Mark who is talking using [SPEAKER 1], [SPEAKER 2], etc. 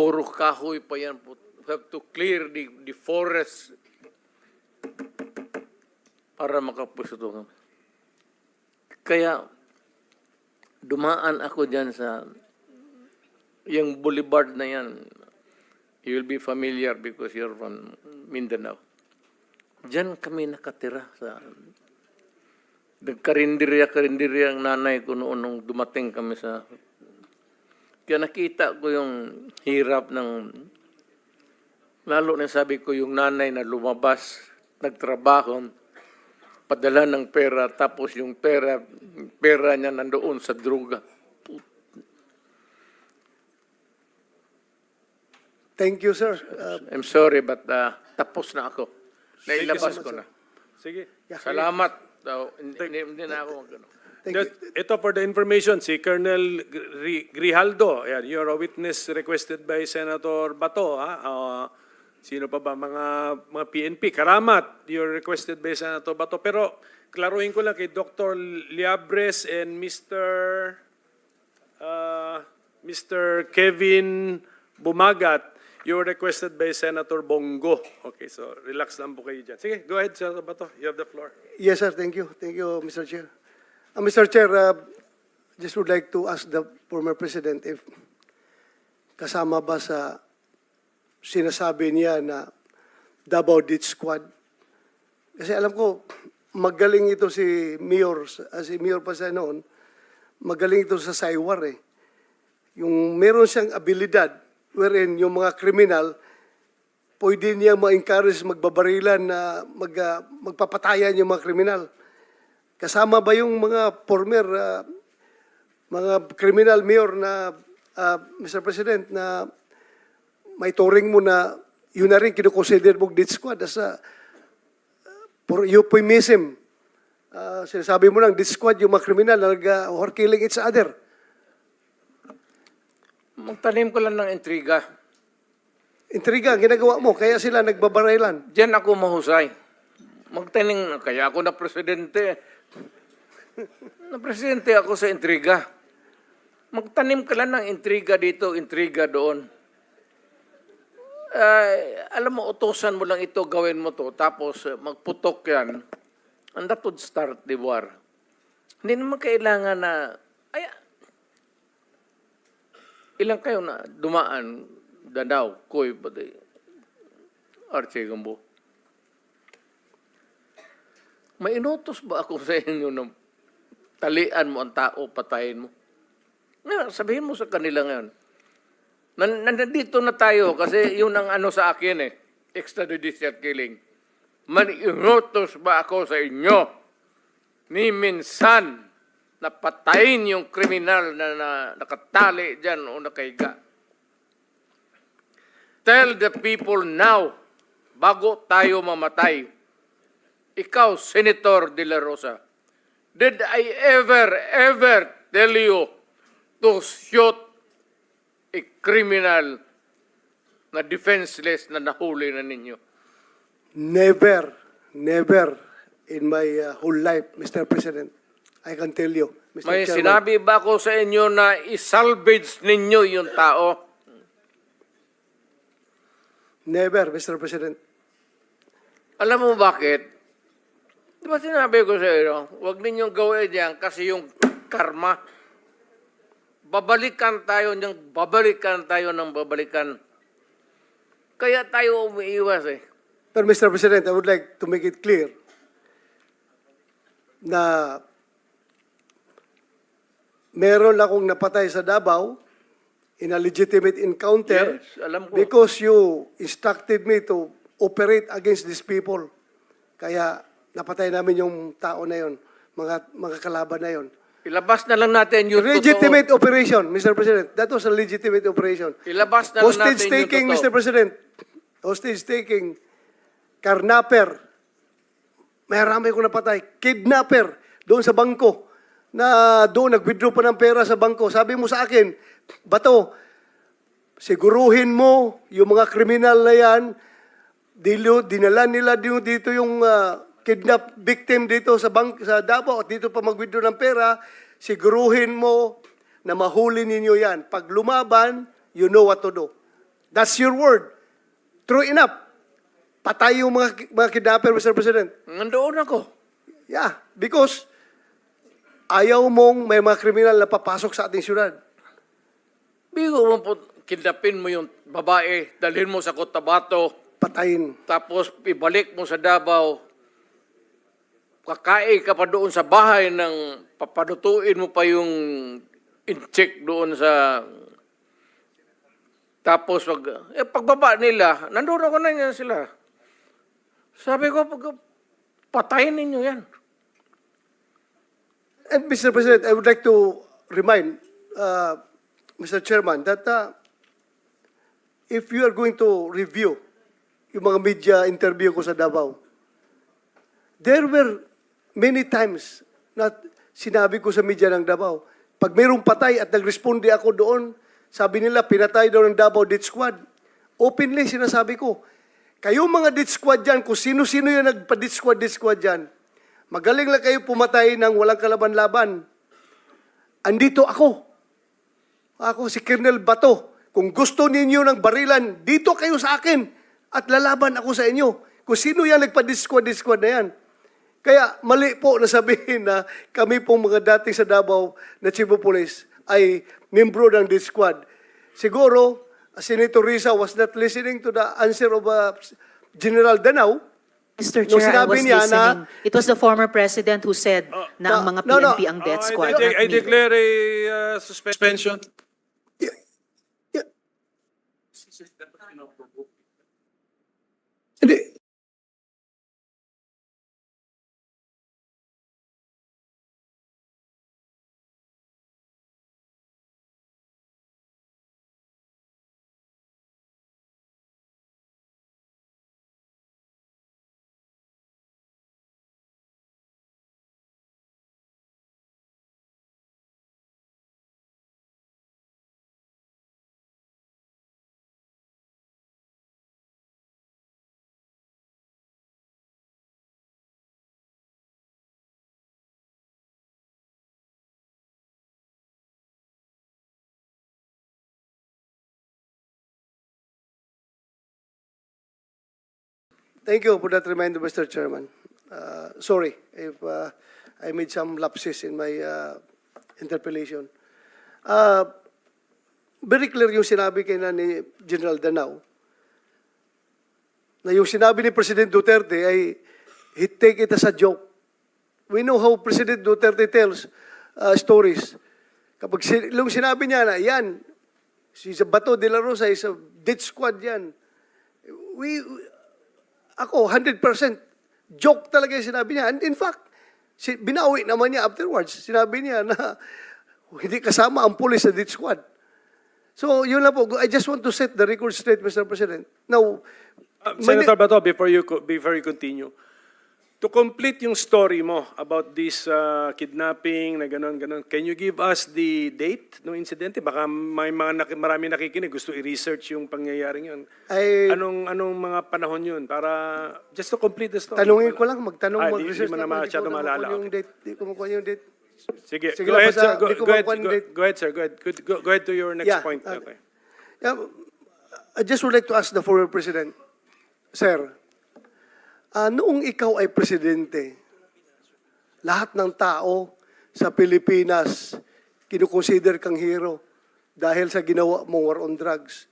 [SPEAKER 1] puro kahoy pa yan. We have to clear the, the forest para makapwesto kami. Kaya, dumaan ako dyan sa yung boulevard na yan. You will be familiar because you're from Mindanao. Diyan kami nakatira sa nagkarinderya-karinderya ang nanay ko noon nung dumating kami sa kaya nakita ko yung hirap ng lalo na sabi ko yung nanay na lumabas nagtrabaho padala ng pera tapos yung pera pera niya nandoon sa droga.
[SPEAKER 2] Thank you, sir. Uh,
[SPEAKER 1] I'm sorry but uh, tapos na ako. Nailabas
[SPEAKER 2] so
[SPEAKER 1] ko na.
[SPEAKER 3] Sige.
[SPEAKER 1] salamat. Hindi, hindi na ako magano
[SPEAKER 2] thank you.
[SPEAKER 3] That- ito for the information, si Colonel Gri- Grijaldo, yan, you're a witness requested by Senator Bato. Ha? Ah, sino pa ba? Mga, mga PNP. Karamat, you're requested by Senator Bato. Pero klaruhin ko lang kay Dr. Liabres and Mr. uh, Mr. Kevin Bumagat, you were requested by Senator Bongo. Okay, so relax lang po kayo dyan. Sige, go ahead, Senator Bato. You have the floor.
[SPEAKER 2] Yes, sir. Thank you. Thank you, Mr. Chair. Uh, Mr. Chair, uh, just would like to ask the former president if kasama ba sa sinasabi niya na Davao Death Squad. Kasi alam ko, magaling ito si Mayor, uh, si Mayor pa sa noon, magaling ito sa Saywar eh. Yung meron siyang abilidad wherein yung mga kriminal, pwede niya ma-encourage magbabarilan na mag, ah, magpapatayan yung mga kriminal. Kasama ba yung mga former ah, mga criminal mayor na ah, Mr. President na may turing mo na yun na rin kinukonsider mong death squad as a for euphemism. Ah, sinasabi mo lang, death squad yung mga kriminal na nag or killing each other.
[SPEAKER 1] magtanim ko lang ng intriga
[SPEAKER 2] Intriga, ang ginagawa mo, kaya sila nagbabarilan.
[SPEAKER 1] Diyan ako mahusay. Magtaning, kaya ako na presidente. Na presidente ako sa intriga. Magtanim ka lang ng intriga dito, intriga doon. Ay, alam mo, utosan mo lang ito, gawin mo to, tapos eh, magputok yan. And that would start the war. Hindi naman kailangan na, ay, ilang kayo na dumaan, Danao, Koy, Archie Gambo. May inutos ba ako sa inyo na talian mo ang tao, patayin mo? Ngayon, sabihin mo sa kanila ngayon. Nan nandito na tayo kasi yun ang ano sa akin eh. Extrajudicial killing. Man inutos ba ako sa inyo ni minsan na patayin yung kriminal na, na nakatali dyan o nakaiga? Tell the people now, bago tayo mamatay, ikaw, Senator De La Rosa, did I ever, ever tell you to shoot a criminal na defenseless na nahuli na ninyo?
[SPEAKER 2] Never, never in my uh, whole life, Mr. President. I can tell you, Mr.
[SPEAKER 1] May
[SPEAKER 2] Chairman.
[SPEAKER 1] sinabi ba ako sa inyo na isalvage ninyo yung tao?
[SPEAKER 2] Never, Mr. President.
[SPEAKER 1] Alam mo bakit? Di ba sinabi ko sa inyo, huwag ninyong gawin yan kasi yung karma. Babalikan tayo ng babalikan tayo ng babalikan. Kaya tayo umiiwas eh.
[SPEAKER 2] Pero Mr. President, I would like to make it clear na meron akong napatay sa Davao in a legitimate encounter
[SPEAKER 1] Yes, alam ko.
[SPEAKER 2] because you instructed me to operate against these people. Kaya napatay namin yung tao na yon, mga mga kalaban na yon.
[SPEAKER 1] Ilabas na lang natin yung
[SPEAKER 2] Legitimate operation, Mr. President. That was a legitimate operation.
[SPEAKER 1] totoo. Ilabas na lang
[SPEAKER 2] Hostage
[SPEAKER 1] natin
[SPEAKER 2] taking,
[SPEAKER 1] yung
[SPEAKER 2] Mr.
[SPEAKER 1] totoo.
[SPEAKER 2] President. Hostage taking. Karnaper. Marami ko napatay. Kidnapper. Doon sa bangko. Na doon, nag-withdraw pa ng pera sa bangko. Sabi mo sa akin, Bato, siguruhin mo yung mga kriminal na yan, dilo, dinala nila dito, yung ah, kidnap victim dito sa bank sa Davao at dito pa mag-withdraw ng pera, siguruhin mo na mahuli ninyo yan. Pag lumaban, you know what to do. That's your word. True enough. Patay yung mga, mga kidnapper, Mr. President.
[SPEAKER 1] Nandoon ako.
[SPEAKER 2] Yeah, because ayaw mong may mga kriminal na papasok sa ating syudad.
[SPEAKER 1] Bigo mo po, kidnapin mo yung babae, dalhin mo sa Cotabato,
[SPEAKER 2] Patayin.
[SPEAKER 1] tapos ibalik mo sa Davao, kakain ka pa doon sa bahay ng papalutuin mo pa yung in-check doon sa tapos wag eh pagbaba nila nandoon ako na yan sila sabi ko pag patayin ninyo yan
[SPEAKER 2] And Mr. President, I would like to remind uh, Mr. Chairman that uh, if you are going to review yung mga media interview ko sa Davao, there were many times na sinabi ko sa media ng Davao, pag mayroong patay at nagresponde ako doon, sabi nila, pinatay daw ng Davao Death Squad. Openly, sinasabi ko, kayo mga Death Squad dyan, kung sino-sino yung nagpa-Death Squad, Death Squad dyan, magaling lang kayo pumatay ng walang kalaban-laban. Andito ako. Ako si Colonel Bato. Kung gusto ninyo ng barilan, dito kayo sa akin at lalaban ako sa inyo. Kung sino yan nagpa-disquad-disquad na yan. Kaya mali po na sabihin na kami pong mga dating sa Davao na of Police ay membro ng disquad. Siguro, uh, Senator Risa was not listening to the answer of uh, General Danau.
[SPEAKER 4] Mr. Chair, I
[SPEAKER 2] sinabi
[SPEAKER 4] was
[SPEAKER 2] niya na-.
[SPEAKER 4] It was the former president who said na ang mga
[SPEAKER 2] no, no.
[SPEAKER 4] PNP ang death
[SPEAKER 3] Oh, I
[SPEAKER 4] squad.
[SPEAKER 3] de-
[SPEAKER 4] not
[SPEAKER 3] I, declare a uh, suspension.
[SPEAKER 2] Hindi. Thank you for that reminder, Mr. Chairman. Uh, sorry if uh, I made some lapses in my uh, interpellation. Uh, very clear yung sinabi kay na ni General Danao na yung sinabi ni President Duterte ay he take it as a joke. We know how President Duterte tells uh, stories. Kapag sin- yung sinabi niya na, yan, si Bato de la Rosa is a death squad yan. We, ako, 100% joke talaga yung sinabi niya. And in fact, si, binawi naman niya afterwards. Sinabi niya na hindi kasama ang police sa death squad. So, yun lang po. I just want to set the record straight, Mr. President. Now,
[SPEAKER 3] Uh, Senator Bato, before you before you continue, to complete yung story mo about this uh, kidnapping na ganon ganon, can you give us the date ng insidente? Baka may mga naki, marami nakikinig gusto i-research yung pangyayaring yun.
[SPEAKER 2] ay,
[SPEAKER 3] Anong anong mga panahon yun para just to complete the story?
[SPEAKER 2] tanungin ko lang, magtanong,
[SPEAKER 3] Ah,
[SPEAKER 2] mag-research
[SPEAKER 3] mo na.
[SPEAKER 2] Hindi
[SPEAKER 3] masyado
[SPEAKER 2] ko
[SPEAKER 3] maalala.
[SPEAKER 2] yung date. Di ko yung date.
[SPEAKER 3] Sige,
[SPEAKER 2] Sige
[SPEAKER 3] go ahead, sir. Go, go ahead, go, go ahead, sir. Go ahead. Go, go, go ahead to your next
[SPEAKER 2] Yeah,
[SPEAKER 3] point.
[SPEAKER 2] uh,
[SPEAKER 3] Okay.
[SPEAKER 2] Yeah, I just would like to ask the former president, Sir, ah, noong ikaw ay presidente, lahat ng tao sa Pilipinas kinukonsider kang hero dahil sa ginawa mong war on drugs.